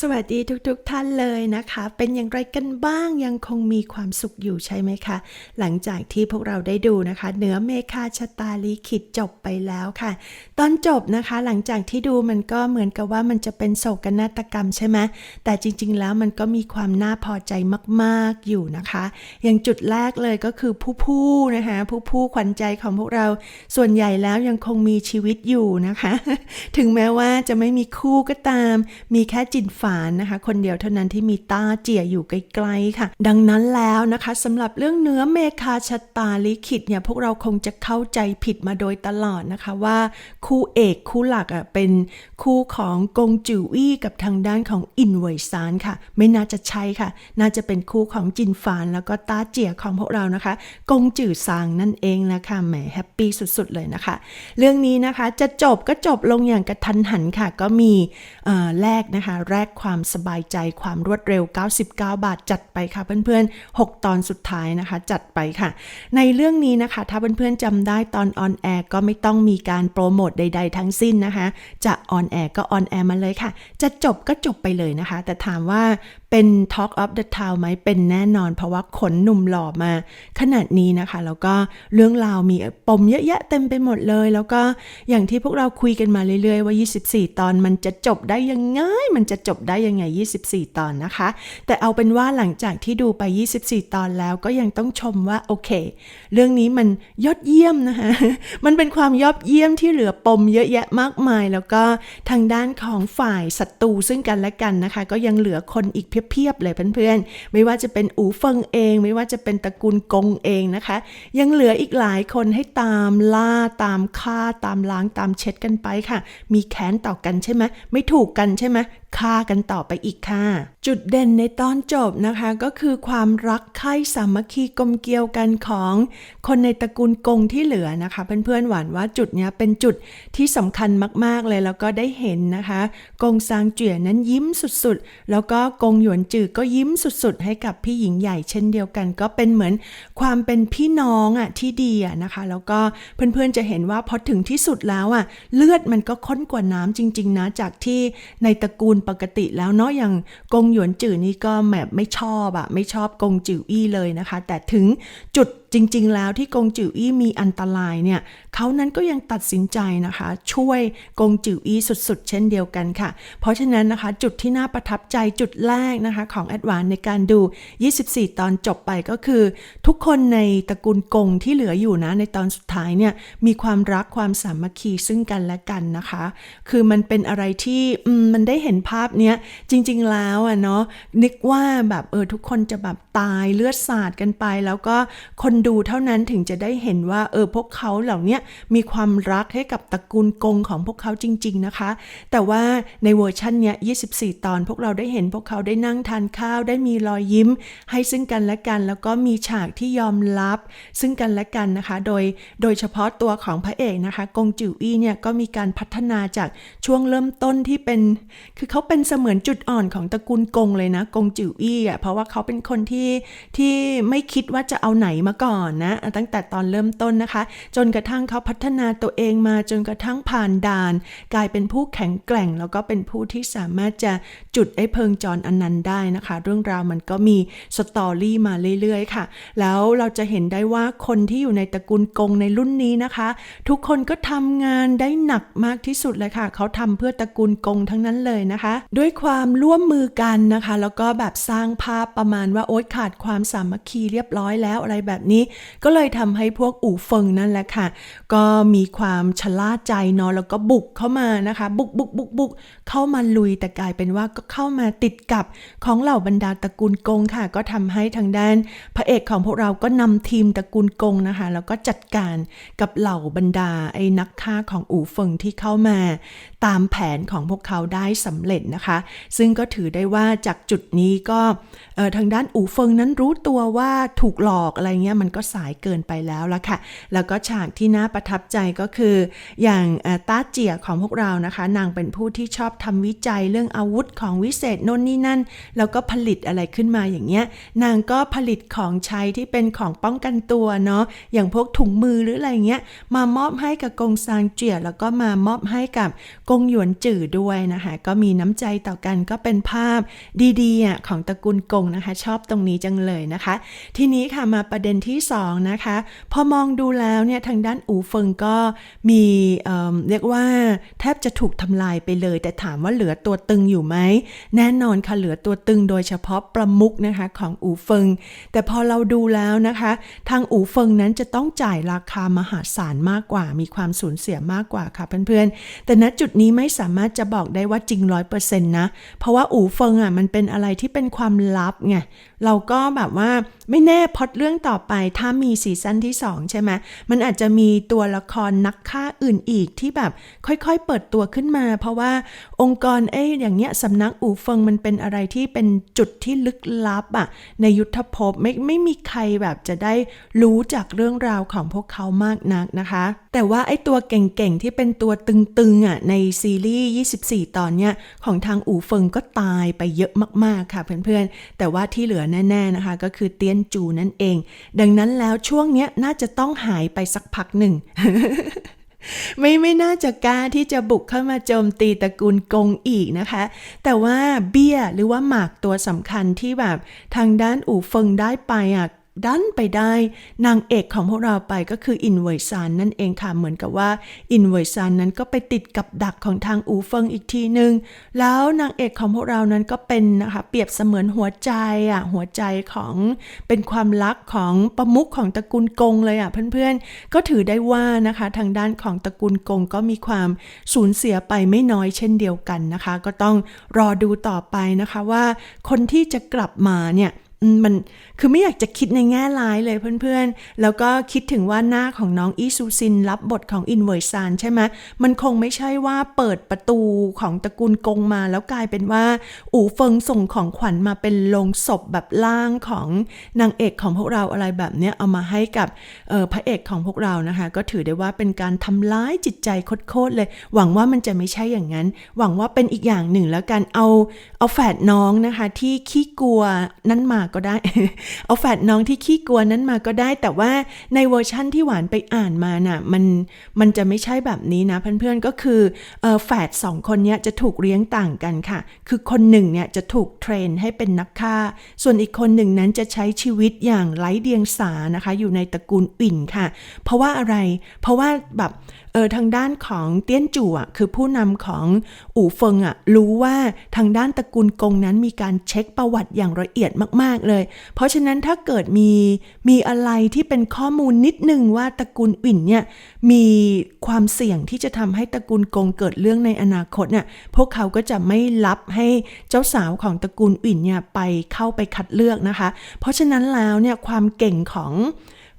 สวัสดีทุกๆทท่านเลยนะคะ เป็นอย่างไรกันบ้างยังคงมีความสุขอยู่ใช่ไหมคะ หลังจากที่พวกเราได้ดูนะคะเนื้อเมคาชะตาลิขิตจบไปแล้วค่ะ ตอนจบนะคะหลังจากที่ดูมันก็เหมือนกับว่ามันจะเป็นโศกนาฏกรรมใช่ไหมแต่จริงๆแล้วมันก็มีความน่าพอใจมากๆอยู่นะคะ อย่างจุดแรกเลยก็คือผู้ผู้นะคะผู้ผู้ขวัญใจของพวกเราส่วนใหญ่แล้วยังคงมีชีวิตอยู่นะคะ ถึงแม้ว่าจะไม่มีคู่ก็ตาม มีแค่จินฝานนะคะ คนเดียวเท่านั้นที่มีตาเจียอยู่ไกลๆค่ะ ดังนั้นแล้วนะคะสำหรับเรื่องเนื้อเมคาชะตาลิขิตเนี่ยพวกเราคงจะเข้าใจผิดมาโดยตลอดนะคะว่าคู่เอกคู่หลักอะเป็นคู่ของกงจิวอี้กับทางด้านของอินเวยซานค่ะ ไม่น่าจะใช่ค่ะ น่าจะเป็นคู่ของจินฟานแล้วก็ตาเจียของพวกเรานะคะ กงจือซางนั่นเองนะคะแหมแฮปปี้สุดๆเลยนะคะ เรื่องนี้นะคะจะจบก็จบลงอย่างกระทันหันค่ะ ก็มีแลกนะคะแลกความสบายใจความรวดเร็ว 99 บาท จัดไปค่ะเพื่อนๆ 6 ตอนสุดท้ายนะคะ จัดไปค่ะ ในเรื่องนี้นะคะ ถ้าเพื่อนๆจำได้ตอนออนแอร์ก็ไม่ต้องมีการโปรโมทใด ๆ ทั้งสิ้นนะคะ จะออนแอร์ก็ออนแอร์มาเลยค่ะ จะจบก็จบไปเลยนะคะ แต่ถามว่าเป็น Talk of the Town ไหมเป็นแน่นอน เพราะว่าขนหนุ่มหล่อมา ขนาดนี้นะคะ แล้วก็เรื่องราวมีปมเยอะแยะเต็มไปหมดเลย แล้วก็อย่างที่พวกเราคุยกันมาเรื่อยๆว่า 24 ตอนมันจะจบได้ยังไง มันจะจบได้ยังไง 24 ตอนนะคะ แต่เอาเป็นว่าหลังจากที่ดูไป 24 ตอนแล้วก็ยังต้องชมว่าโอเค เรื่องนี้มันยอดเยี่ยมนะคะ มันเป็นความยอดเยี่ยมที่เหลือปมเยอะแยะมากมาย แล้วก็ทางด้านของฝ่ายศัตรูซึ่งกันและกันนะคะ ก็ยังเหลือคนอีกเพียบๆเลยเพื่อนๆ ไม่ว่าจะเป็นอูเฟิงเอง ไม่ว่าจะเป็นตระกูลกงเองนะคะ ยังเหลืออีกหลายคนให้ตามล่าตามฆ่าตามล้างตามเช็ดกันไปค่ะ มีแค้นต่อกันใช่ไหมไม่ถูกกันใช่ไหมฆ่ากันต่อไปอีกค่ะ จุดเด่นในตอนจบนะคะก็คือความรักใคร่สามัคคีกลมเกลียวกันของคนในตระกูลกงที่เหลือนะคะ เพื่อนๆหวานว่าจุดนี้เป็นจุดที่สำคัญมากๆเลยแล้วก็ได้เห็นนะคะกงซางเจี๋ยนั้นยิ้มสุดๆ แล้วก็กงหยวนจือก็ยิ้มสุดๆ ให้กับพี่หญิงใหญ่เช่นเดียวกัน ก็เป็นเหมือนความเป็นพี่น้องอะที่ดีอะนะคะ แล้วก็เพื่อนๆจะเห็นว่าพอถึงที่สุดแล้วอะเลือดมันก็ข้นกว่าน้ำจริง ๆ นะจากที่ในตระกูลปกติแล้วเนาะอย่างกงหยวนจื่อนี่ก็แบบไม่ชอบอะไม่ชอบกงจิ๋วอี้เลยนะคะ แต่ถึงจุดจริงๆ แล้วที่กงจิ๋วอี้มีอันตรายเนี่ยเขานั้นก็ยังตัดสินใจนะคะ ช่วยกงจิ๋วอี้สุดๆ เช่นเดียวกันค่ะ เพราะฉะนั้นนะคะจุดที่น่าประทับใจจุดแรกนะคะของแอดวานในการดู 24 ตอนจบไปก็คือ ทุกคนในตระกูลกงที่เหลืออยู่นะในตอนสุดท้ายเนี่ยมีความรักความสามัคคีซึ่งกันและกันนะคะ คือมันเป็นอะไรที่มันได้เห็นภาพเนี้ยจริงๆแล้วอะเนาะนึกว่าแบบเออทุกคนจะแบบตายเลือดสาดกันไป แล้วก็คนดูเท่านั้นถึงจะได้เห็นว่าเออพวกเขาเหล่านี้มีความรักให้กับตระกูลกงของพวกเขาจริง ๆนะคะ แต่ว่าในเวอร์ชันเนี้ย 24 ตอนพวกเราได้เห็นพวกเขาได้นั่งทานข้าวได้มีรอยยิ้ม ให้ซึ่งกันและกัน แล้วก็มีฉากที่ยอมรับ ซึ่งกันและกันนะคะ โดยโดยเฉพาะตัวของพระเอกนะคะ กงจิ๋วอี้เนี่ยก็มีการพัฒนาจากช่วงเริ่มต้นที่เป็น คือเขาเป็นเสมือนจุดอ่อนของตระกูลกงเลยนะ กงจิ๋วอี้อะเพราะว่าเขาเป็นคนที่ที่ไม่คิดว่าจะเอาไหนมาก่อน่อนะ ตั้งแต่ตอนเริ่มต้นนะคะ จนกระทั่งเขาพัฒนาตัวเองมาจนกระทั่งผ่านด่าน กลายเป็นผู้แข็งแกร่ง แล้วก็เป็นผู้ที่สามารถจะจุดไอ้เพิงจรอันนั้นได้นะคะ เรื่องราวมันก็มีสตอรี่มาเรื่อยๆค่ะ แล้วเราจะเห็นได้ว่าคนที่อยู่ในตระกูลกงในรุ่นนี้นะคะ ทุกคนก็ทำงานได้หนักมากที่สุดเลยค่ะ เขาทำเพื่อตระกูลกงทั้งนั้นเลยนะคะ ด้วยความร่วมมือกันนะคะ แล้วก็แบบสร้างภาพประมาณว่าโอ๊ยขาดความสามัคคีเรียบร้อยแล้วอะไรแบบนี้ก็เลยทำให้พวกอู่เฟิงนั่นแหละค่ะ ก็มีความชะล่าใจเนาะแล้วก็บุกเข้ามานะคะ บุกบุกบุกบุกเข้ามาลุยแต่กลายเป็นว่าก็เข้ามาติดกับของเหล่าบรรดาตระกูลกงค่ะ ก็ทำให้ทางด้าน พระเอกของพวกเราก็นำทีมตระกูลกงนะคะ แล้วก็จัดการกับเหล่าบรรดาไอ้นักฆ่าของอู่เฟิงที่เข้ามา ตามแผนของพวกเขาได้สำเร็จนะคะ ซึ่งก็ถือได้ว่าจากจุดนี้ก็ ทางด้านอู่เฟิงนั้นรู้ตัวว่าถูกหลอกอะไรเงี้ยมันก็สายเกินไปแล้วละค่ะ แล้วก็ฉากที่น่าประทับใจก็คือ อย่างออต้าเจียของพวกเรานะคะ นางเป็นผู้ที่ชอบทำวิจัยเรื่องอาวุธของวิเศษน่นนี่นั่น แล้วก็ผลิตอะไรขึ้นมาอย่างเงี้ย นางก็ผลิตของใช้ที่เป็นของป้องกันตัวเนาะอย่างพวกถุงมือหรืออะไรเงี้ยมามอบให้กับกงซางเจียแล้วก็มามอบให้กับกงหยวนจื่อด้วยนะคะก็มีน้ำใจต่อกันก็เป็นภาพดีๆอะของตระกูลกงนะคะ ชอบตรงนี้จังเลยนะคะ ทีนี้ค่ะมาประเด็นที่สองนะคะ พอมองดูแล้วเนี่ยทางด้านอูเฟิงก็มีเเรียกว่าแทบจะถูกทำลายไปเลย แต่ถามว่าเหลือตัวตึงอยู่ไหม แน่นอนค่ะเหลือตัวตึงโดยเฉพาะประมุกนะคะของอูเฟิง แต่พอเราดูแล้วนะคะ ทางอูเฟิงนั้นจะต้องจ่ายราคามหาศาลมากกว่า มีความสูญเสียมากกว่าค่ะเพื่อนๆ แต่ณจุดนี้ไม่สามารถจะบอกได้ว่าจริงร้อยเปอร์เซ็นต์นะ เพราะว่าอูเฟิงอะมันเป็นอะไรที่เป็นความลับไงเราก็แบบว่าไม่แน่พอดเรื่องต่อไปถ้ามีซีซั่นที่ 2 ใช่ไหมมันอาจจะมีตัวละครนักฆ่าอื่นอีกที่แบบค่อยๆเปิดตัวขึ้นมา เพราะว่าองค์กรเอ้ยอย่างเงี้ยสำนักอูเฟิงมันเป็นอะไรที่เป็นจุดที่ลึกลับอะในยุทธภพไม่ไม่มีใครแบบจะได้รู้จากเรื่องราวของพวกเขามากนักนะคะ แต่ว่าไอ้ตัวเก่งๆที่เป็นตัวตึงๆอะในซีรีส์ 24 ตอนเนี้ยของทางอูเฟิงก็ตายไปเยอะมากๆค่ะเพื่อนๆแต่แต่ว่าที่เหลือแน่ ๆนะคะ ก็คือเตี้ยนจูนั่นเอง ดังนั้นแล้วช่วงเนี้ยน่าจะต้องหายไปสักพักหนึ่งไม่ไม่น่าจะกล้าที่จะบุกเข้ามาโจมตีตระกูลกงอีกนะคะ แต่ว่าเบี้ยหรือว่าหมากตัวสำคัญที่แบบทางด้านอู่เฟิงได้ไปอะ ดันไปได้นางเอกของพวกเราไปก็คืออินเวยซานนั่นเองค่ะ เหมือนกับว่าอินเวยซานนั้นก็ไปติดกับดักของทางอูเฟิงอีกทีหนึ่งแล้วนางเอกของพวกเรานั้นก็เป็นนะคะเปรียบเสมือนหัวใจอะหัวใจของเป็นความรักของประมุขของตระกูลกงเลยอะเพื่อนๆ ก็ถือได้ว่านะคะทางด้านของตระกูลกงก็มีความสูญเสียไปไม่น้อยเช่นเดียวกันนะคะ ก็ต้องรอดูต่อไปนะคะว่าคนที่จะกลับมาเนี่ย มันคือไม่อยากจะคิดในแง่ร้ายเลยเพื่อนๆ แล้วก็คิดถึงว่าหน้าของน้องอีซูซินรับบทของอินเวอร์ซานใช่ไหมมันคงไม่ใช่ว่าเปิดประตูของตระกูลกงมาแล้วกลายเป็นว่า อู่เฟิงส่งของขวัญมาเป็นโลงศพแบบล่างของนางเอกของพวกเราอะไรแบบเนี้ยเอามาให้กับออพระเอกของพวกเรานะคะ ก็ถือได้ว่าเป็นการทำร้ายจิตใจโคตรๆเลย หวังว่ามันจะไม่ใช่อย่างนั้น หวังว่าเป็นอีกอย่างหนึ่งแล้วกันเอาเอาแฝดน้องนะคะที่ขี้กลัวนั้นมาก็ได้ เอาแฝดน้องที่ขี้กลัวนั้นมาก็ได้ แต่ว่าในเวอร์ชั่นที่หวานไปอ่านมาน่ะมันมันจะไม่ใช่แบบนี้นะเพื่อนๆก็คือออแฝดสองคนเนี้ยจะถูกเลี้ยงต่างกันค่ะ คือคนหนึ่งเนี่ยจะถูกเทรนให้เป็นนักฆ่า ส่วนอีกคนหนึ่งนั้นจะใช้ชีวิตอย่างไร้เดียงสานะคะ อยู่ในตระกูลอิ่นค่ะ เพราะว่าอะไร เพราะว่าแบบ เออทางด้านของเตี้ยนจู่อะคือผู้นำของอู่เฟิงอะรู้ว่าทางด้านตระกูลกงนั้นมีการเช็คประวัติอย่างละเอียดมาก ๆเลย เพราะฉะนั้นถ้าเกิดมีมีอะไรที่เป็นข้อมูลนิดนึงว่าตระกูลอิ่นเนี่ยมีความเสี่ยงที่จะทำให้ตระกูลกงเกิดเรื่องในอนาคตเนี่ยพวกเขาก็จะไม่รับให้เจ้าสาวของตระกูลอิ่นเนี่ยไปเข้าไปคัดเลือกนะคะ เพราะฉะนั้นแล้วเนี่ยความเก่งของ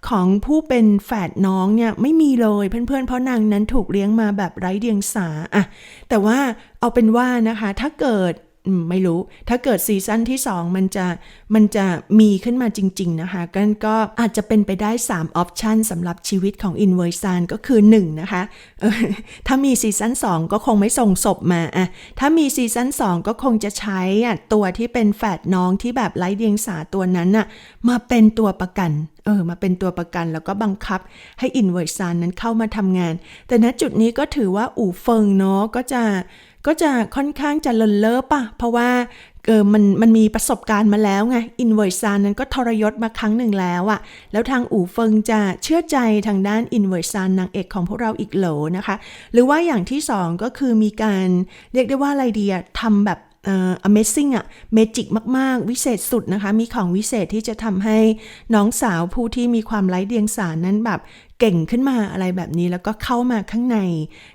ของผู้เป็นแฝดน้องเนี่ยไม่มีเลยเพื่อนๆ เพราะนางนั้นถูกเลี้ยงมาแบบไร้เดียงสาอะแต่ว่าเอาเป็นว่านะคะ ถ้าเกิด ไม่รู้ ถ้าเกิดซีซั่นที่ 2 มันจะมันจะมีขึ้นมาจริง ๆ นะคะกันก็อาจจะเป็นไปได้ 3 ออปชันสำหรับชีวิตของอินเวอร์ซานก็คือ 1 นะคะ ถ้ามีซีซั่น2 ก็คงไม่ส่งศพมาอะถ้ามีซีซั่น2 ก็คงจะใช้ตัวที่เป็นแฝดน้องที่แบบไร้เดียงสาตัวนั้นน่ะมาเป็นตัวประกันเออมาเป็นตัวประกันแล้วก็บังคับให้อินเวอร์ซานนั้นเข้ามาทำงาน แต่ณจุดนี้ก็ถือว่าอู่เฟิงเนาะก็จะ ก็จะค่อนข้างจะเลินเล่อป่ะเพราะว่าเออมันมันมีประสบการณ์มาแล้วไงอินเวอร์ซานนั้นก็ทรยศมาครั้งหนึ่งแล้วอะแล้วทางอู่เฟิงจะเชื่อใจทางด้านอินเวอร์ซานนางเอกของพวกเราอีกโหลนะคะ หรือว่าอย่างที่สองก็คือมีการเรียกได้ว่าอะไรดีอะทำแบบเอ่อ amazing อะ magic มาก ๆ วิเศษสุดนะคะ มีของวิเศษที่จะทำให้น้องสาวผู้ที่มีความไร้เดียงสานั้นแบบ เก่งขึ้นมาอะไรแบบนี้แล้วก็เข้ามาข้างใน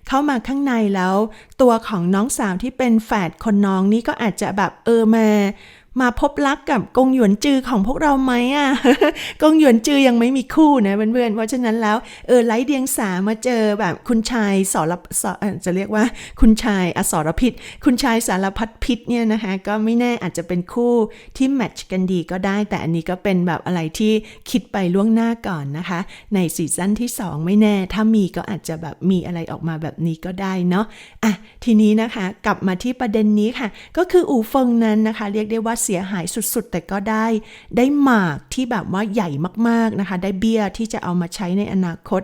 เข้ามาข้างในแล้ว ตัวของน้องสาวที่เป็นแฝดคนน้องนี่ก็อาจจะแบบเออมา มาพบรักกับกงหยวนจือของพวกเราไหมอะกงหยวนจือยังไม่มีคู่นะเพื่อนๆเพราะฉะนั้นแล้วเออไลท์เดียงสามาเจอแบบคุณชายสรสอจะเรียกว่าคุณชายอสรพิษ คุณชายสารพัดพิษเนี่ยนะคะก็ไม่แน่อาจจะเป็นคู่ที่แมทช์กันดีก็ได้ แต่อันนี้ก็เป็นแบบอะไรที่คิดไปล่วงหน้าก่อนนะคะ ในซีซั่นที่ 2 ไม่แน่ ถ้ามีก็อาจจะแบบมีอะไรออกมาแบบนี้ก็ได้เนาะอะทีนี้นะคะ กลับมาที่ประเด็นนี้ค่ะ ก็คืออูเฟิงนั้นนะคะ เรียกได้ว่าเสียหายสุดๆ แต่ก็ได้ได้หมากที่แบบว่าใหญ่มากๆนะคะ ได้เบีย้ยที่จะเอามาใช้ในอนาคต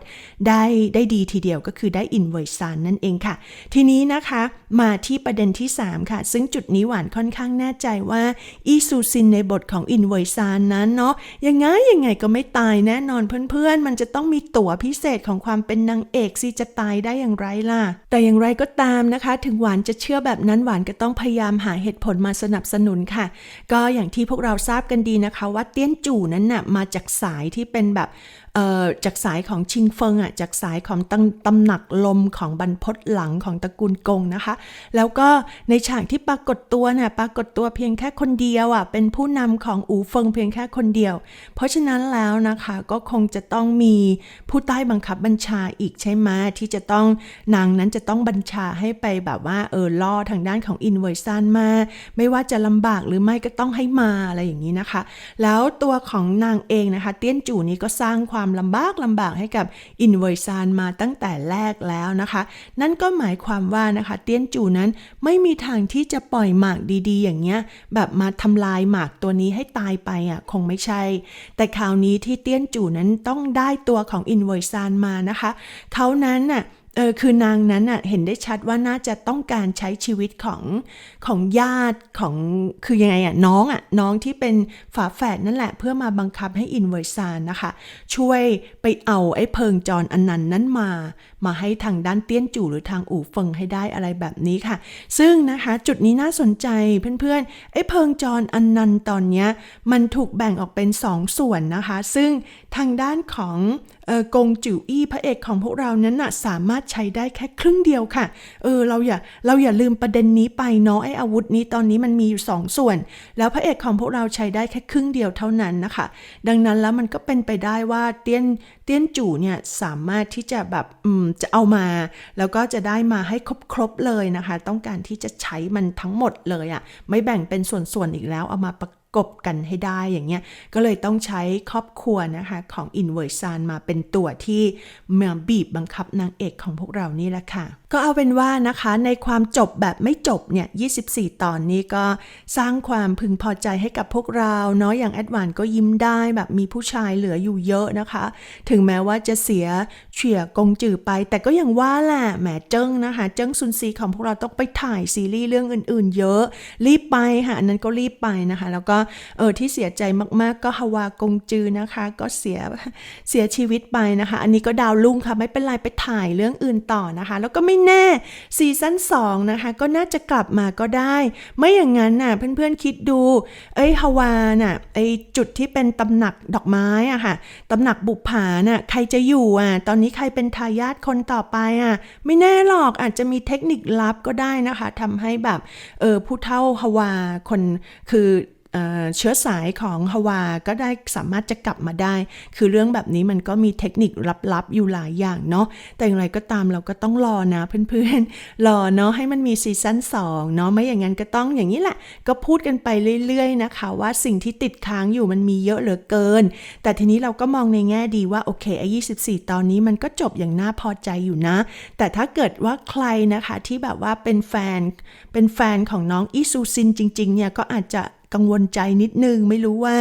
ได้ได้ดีทีเดียวก็คือได้อินไวซานนั่นเองค่ะ ทีนี้นะคะมาที่ประเด็นที่ 3 ค่ะ ซึ่งจุดนี้หวานค่อนข้างแน่ใจว่าอีซูซินในบทของอินไวซานนั้นเนาะยังไงยังไงก็ไม่ตายแน่นอนเพื่อนๆ มันจะต้องมีตั๋วพิเศษของความเป็นนางเอกสิจะตายได้อย่างไรล่ะ แต่อย่างไรก็ตามนะคะ ถึงหวานจะเชื่อแบบนั้นหวานก็ต้องพยายามหาเหตุผลมาสนับสนุนค่ะก็อย่างที่พวกเราทราบกันดีนะคะว่าเตี้ยนจู่นั้นน่ะมาจากสายที่เป็นแบบจากสายของชิงเฟิงอะจากสายของตตำหนักลมของบรรพตหลังของตระกูลกงนะคะ แล้วก็ในฉากที่ปรากฏตัวน่ะปรากฏตัวเพียงแค่คนเดียวอะเป็นผู้นำของอูเฟิงเพียงแค่คนเดียว เพราะฉะนั้นแล้วนะคะก็คงจะต้องมีผู้ใต้บังคับบัญชาอีกใช่ไหมที่จะต้องนางนั้นจะต้องบัญชาให้ไปแบบว่าเออล่อทางด้านของอินเวอร์ซันมา ไม่ว่าจะลำบากหรือไม่ก็ต้องให้มาอะไรอย่างนี้นะคะ แล้วตัวของนางเองนะคะ เตี้ยนจู่นี้ก็สร้างความลำบากลำบากให้กับอินเวอร์ซานมาตั้งแต่แรกแล้วนะคะ นั่นก็หมายความว่านะคะ เตี้ยนจู่นั้นไม่มีทางที่จะปล่อยหมากดีๆ อย่างเงี้ย แบบมาทำลายหมากตัวนี้ให้ตายไปอะคงไม่ใช่ แต่คราวนี้ที่เตี้ยนจู่นั้นต้องได้ตัวของอินเวอร์ซานมานะคะ เขานั้นน่ะ เออคือนางนั้นน่ะเห็นได้ชัดว่าน่าจะต้องการใช้ชีวิตของของญาติของคือยังไงอะน้องอะน้องที่เป็นฝาแฝดนั่นแหละ เพื่อมาบังคับให้อินเวอร์ซานนะคะ ช่วยไปเอาไอ้เพิงจรอันนั้นนั้นมามาให้ทางด้านเตี้ยนจู่หรือทางอู่เฟิงให้ได้อะไรแบบนี้ค่ะ ซึ่งนะคะจุดนี้น่าสนใจเพื่อนๆไอ้เพิงจรอันนันตอนเนี้ยมันถูกแบ่งออกเป็นสองส่วนนะคะ ซึ่งทางด้านของออกงจิ๋วอี้พระเอกของพวกเรานั้นน่ะสามารถใช้ได้แค่ครึ่งเดียวค่ะ เออเราอย่าเราอย่าลืมประเด็นนี้ไปเนาะไอ้อาวุธนี้ตอนนี้มันมีอยู่สองส่วน แล้วพระเอกของพวกเราใช้ได้แค่ครึ่งเดียวเท่านั้นนะคะ ดังนั้นแล้วมันก็เป็นไปได้ว่าเตี้ยนเตี้ยนจู่เนี่ยสามารถที่จะแบบอืมจะเอามา แล้วก็จะได้มาให้ครบๆเลยนะคะ ต้องการที่จะใช้มันทั้งหมดเลยอะ่ะไม่แบ่งเป็นส่วนๆอีกแล้วเอามาประกบกันให้ได้อย่างเงี้ยก็เลยต้องใช้ครอบครัวนะคะของอินเวอร์ซานมาเป็นตัวที่มาบีบบังคับนางเอกของพวกเรานี่แหละค่ะก็เอาเป็นว่านะคะในความจบแบบไม่จบเนี่ย 24 ตอนนี้ก็สร้างความพึงพอใจให้กับพวกเราเนาะอย่างแอดวานก็ยิ้มได้แบบมีผู้ชายเหลืออยู่เยอะนะคะ ถึงแม้ว่าจะเสียเฉียกงจือไป แต่ก็ยังว่าแหละแหมเจิ้งนะคะ เจิ้งซุนซีของพวกเราต้องไปถ่ายซีรีส์เรื่องอื่นๆ เยอะ รีบไปค่ะอันนั้นก็รีบไปนะคะ แล้วก็เออที่เสียใจมากๆ ก็ฮาวากงจือนะคะ ก็เสียเสียชีวิตไปนะคะ อันนี้ก็ดาวลุ่งค่ะไม่เป็นไรไปถ่ายเรื่องอื่นต่อนะคะ แล้วก็ไม่แน่ซีซั่น2นะคะก็น่าจะกลับมาก็ได้ ไม่อย่างนั้นน่ะเพื่อนๆคิดดู เอ้ยฮาวาน่ะไอจุดที่เป็นตำหนักดอกไม้อะค่ะตำหนักบุปผาน่ะใครจะอยู่อะ ตอนนี้ใครเป็นทายาทคนต่อไปอะ ไม่แน่หรอกอาจจะมีเทคนิคลับก็ได้นะคะทำให้แบบเออผู้เฒ่าฮาวาคนคือ เชื้อสายของฮาวาก็ได้สามารถจะกลับมาได้ คือเรื่องแบบนี้มันก็มีเทคนิคลับๆ อยู่หลายอย่างเนาะ แต่อย่างไรก็ตามเราก็ต้องรอนะเพื่อนๆ รอเนาะให้มันมีซีซั่น2เนาะ ไม่อย่างนั้นก็ต้องอย่างนี้แหละ ก็พูดกันไปเรื่อยๆนะคะ ว่าสิ่งที่ติดค้างอยู่มันมีเยอะเหลือเกิน แต่ทีนี้เราก็มองในแง่ดีว่าโอเคไอ้24 ตอนนี้มันก็จบอย่างน่าพอใจอยู่นะ แต่ถ้าเกิดว่าใครนะคะที่แบบว่าเป็นแฟน เป็นแฟนของน้องอิซูซินจริงๆ เนี่ยก็อาจจะ กังวลใจนิดนึง ไม่รู้ว่า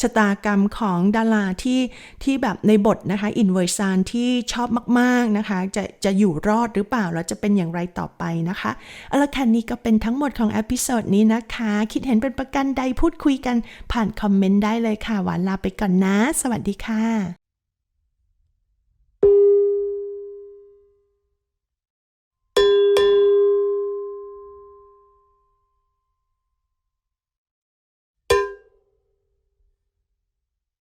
ชะตากรรมของดาราที่ที่แบบในบทนะคะอินเวอร์ซานที่ชอบมากๆนะคะ จะจะอยู่รอดหรือเปล่า แล้วจะเป็นอย่างไรต่อไปนะคะเอาละค่ะนี่ก็เป็นทั้งหมดของอพิโซดนี้นะคะ คิดเห็นเป็นประกันใดพูดคุยกันผ่านคอมเมนต์ได้เลยค่ะหวานลาไปก่อนนะ สวัสดีค่ะ